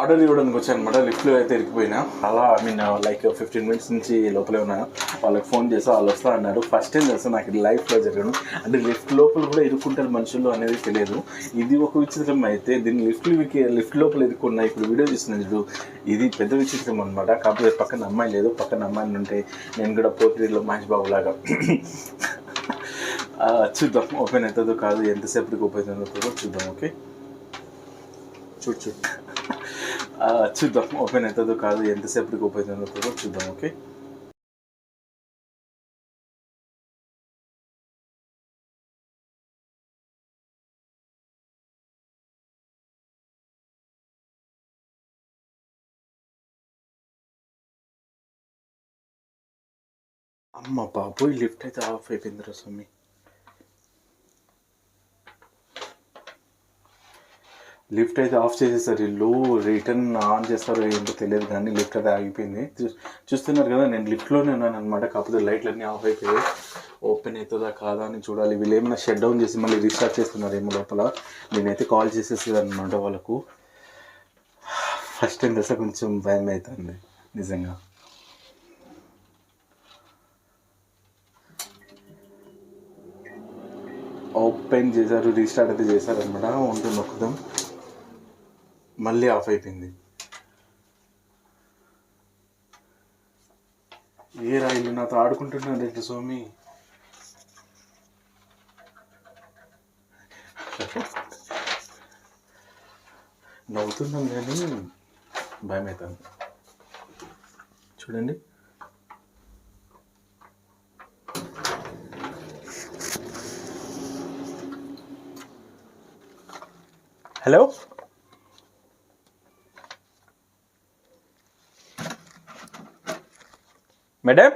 Order ఇవ్వడానికి వచ్చాను అనమాట. లిఫ్ట్లో అయితే ఇరికిపోయినా. అలా I mean like fifteen minutes నుంచి లోపలే ఉన్నా. వాళ్ళకి ఫోన్ చేసి వాళ్ళు వస్తా అన్నారు. ఫస్ట్ టైం తెలుసు నాకు ఇది లైఫ్లో జరగను అంటే లిఫ్ట్ లోపల కూడా ఇరుక్కుంటారు మనుషులు అనేది తెలియదు. ఇది ఒక విచిత్రం అయితే దీన్ని లిఫ్ట్ లిఫ్ట్ లోపల ఇరుక్కున్నా ఇప్పుడు వీడియో చూసిన చూడు. ఇది పెద్ద విచిత్రం అనమాట కాకపోతే పక్కన అమ్మాయి లేదు. పక్కన అమ్మాయిని ఉంటే నేను కూడా పోటీలో మహేష్ బాబు లాగా. చూద్దాం. ఓపెన్ అవుతుందో కాదు ఎంతసేపటికి ఓపెన్ అవుతుందో చూద్దాం ఓకే చూడు చూడు. చూద్దాం. ఓపెన్ అవుతుందో కాదు ఎంతసేపటికి ఓపెన్ అవుతుందో చూద్దాం ఓకే అమ్మ బాబోయ్ లిఫ్ట్ అయితే ఆఫ్ అయిపోయింది రా స్వామి. లిఫ్ట్ అయితే ఆఫ్ చేసేసారు. ఇల్లు రిటర్న్ ఆన్ చేస్తారో ఏంటో తెలియదు కానీ లిఫ్ట్ అయితే ఆగిపోయింది. చూ- చూస్తున్నారు కదా నేను లిఫ్ట్లోనే ఉన్నాను అనమాట కాకపోతే లైట్లు అన్నీ ఆఫ్ అయిపోయాయి. ఓపెన్ అవుతుందా కాదా అని చూడాలి. వీళ్ళు ఏమైనా షట్ డౌన్ చేసి మళ్ళీ రీస్టార్ట్ చేస్తున్నారేమో లోపల. నేనైతే కాల్ చేసేసేది అనమాట వాళ్ళకు. ఫస్ట్ టైం దశ కొంచెం భయం అవుతుంది. నిజంగా. ఓపెన్ చేశారు రీస్టార్ట్ అయితే చేశారనమాట ఉంటుంది నొక్కుదాం మళ్ళీ ఆఫ్ అయిపోయింది. ఏ రాయిలు నాతో ఆడుకుంటున్నాను రెడ్డి స్వామి నవ్వుతున్నాం కానీ భయం అవుతాను చూడండి. హలో? మేడం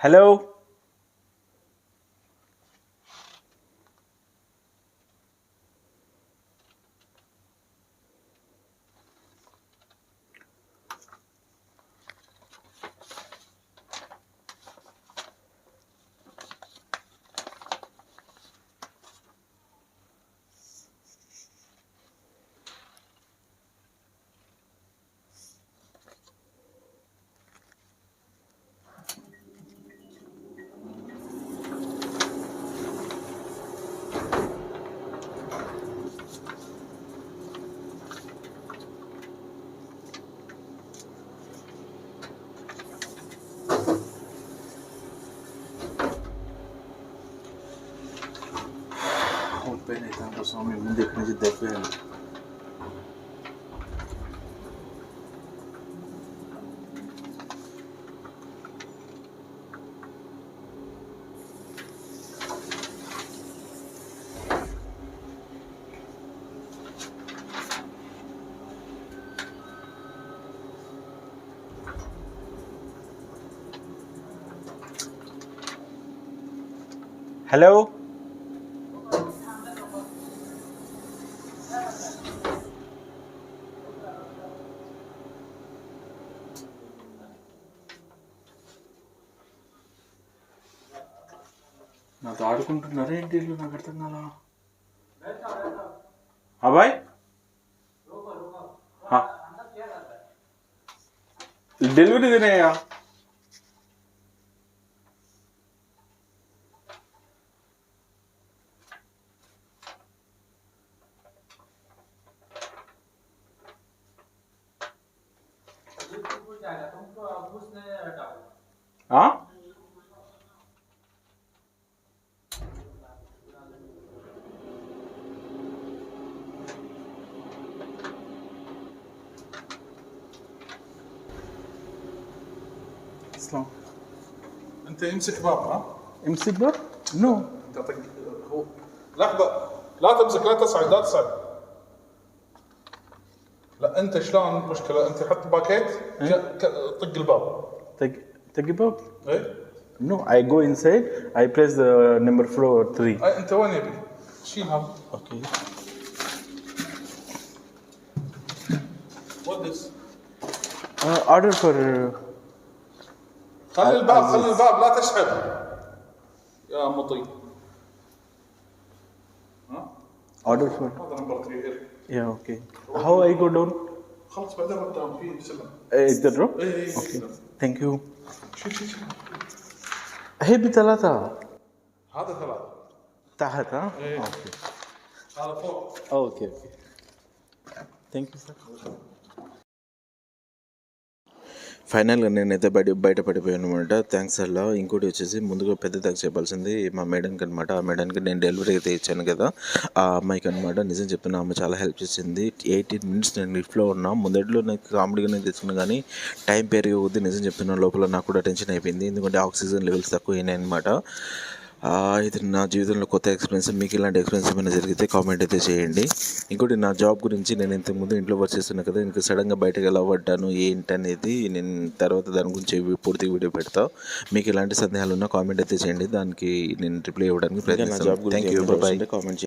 హలో ఓపెన్ అవుతాను స్వామి ముందు ఇక్కడి నుంచి నాతో ఆడుకుంటున్నారా ఏంటి వీళ్ళు? నాకు అర్థం కాలా? అబ్బాయి డెలివరీ తినేయా हाँ اسلام أنت امسك باب ها؟ امسك باب؟ نو. أنت طق هو لحظة لا تمسك لا تصعد لا تصعد لا أنت شلون؟ مشكلة أنت حط باكيت ك- طق الباب. take take it up اي no I go inside I press the number floor 3 أي أنت وين يبي شيل هذا okay what this? uh, order for خلي الباب خلي الباب لا تشحب يا مطي. ها؟ اوردر شو هذا نمبر 3 يا أوكي هاو اي جو داون خلص بعدين رد داون في بسرعة إيه تدرو إيه أوكي ثانك يو شوف شوف هي بثلاثة. هذا ثلاثة. تحت ها؟ إيه. أوكي هذا فوق. أوكي أوكي ثانك يو ఫైనల్గా నేనైతే బయట బయట పడిపోయాను అనమాట థ్యాంక్స్ అలా ఇంకోటి వచ్చేసి ముందుగా పెద్ద థ్యాంక్స్ చెప్పాల్సింది మా మేడంకి అనమాట ఆ మేడంకి నేను డెలివరీ అయితే ఇచ్చాను కదా ఆ అమ్మాయికి అనమాట నిజం చెప్తున్నా అమ్మ చాలా హెల్ప్ చేసింది. ఎయిటీన్ మినిట్స్ నేను లిఫ్ట్లో ఉన్నా. ముందట్లో నాకు కామెడీగానే తెచ్చుకున్నా కానీ టైం పెరిగే కొద్దీ నిజం చెప్తున్నా లోపల నాకు కూడా టెన్షన్ అయిపోయింది. ఎందుకంటే ఆక్సిజన్ లెవెల్స్ తక్కువ అయినాయి అనమాట ఇది నా జీవితంలో కొత్త ఎక్స్పీరియన్స్ మీకు ఇలాంటి ఎక్స్పీరియన్స్ ఏమైనా జరిగితే కామెంట్ అయితే చేయండి. ఇంకోటి నా జాబ్ గురించి నేను ఇంతకుముందు ఇంట్లో వర్క్ చేస్తున్నా కదా ఇంకా సడన్గా బయటకు ఎలా పడ్డాను ఏంటి అనేది నేను తర్వాత దాని గురించి పూర్తి వీడియో పెడతా. మీకు ఎలాంటి సందేహాలు ఉన్నా కామెంట్ అయితే చేయండి. దానికి నేను రిప్లై ఇవ్వడానికి ప్రయత్నిస్తాను. Thank you bye comment